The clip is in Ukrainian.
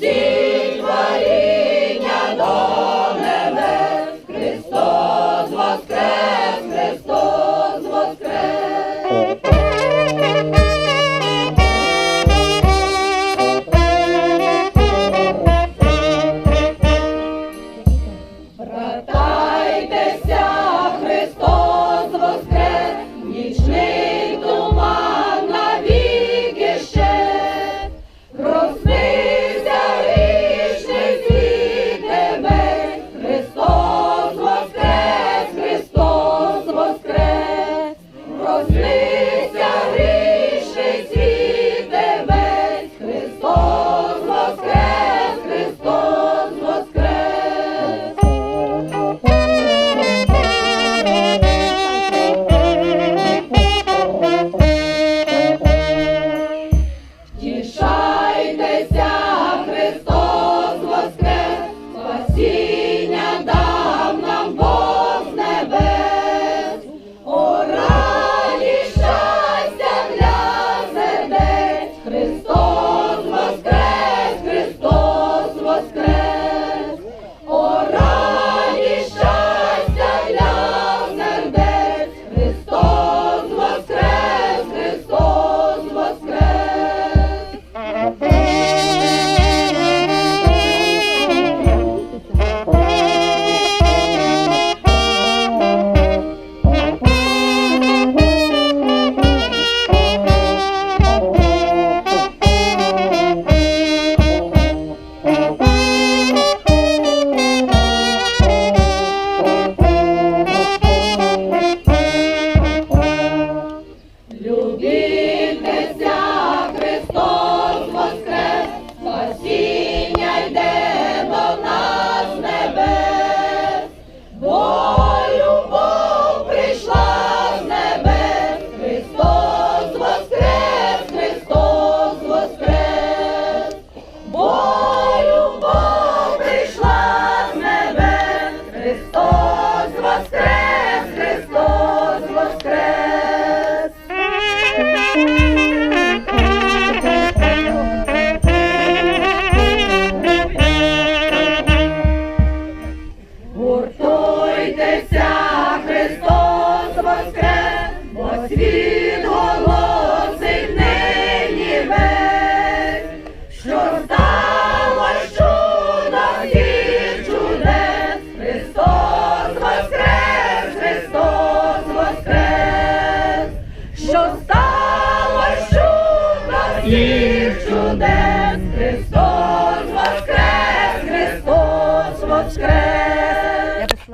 Jesus. бо світ голосить нині весь, що стало чудо чудес, Христос воскрес, Христос воскрес, що стало чудо всіх чудес, Христос.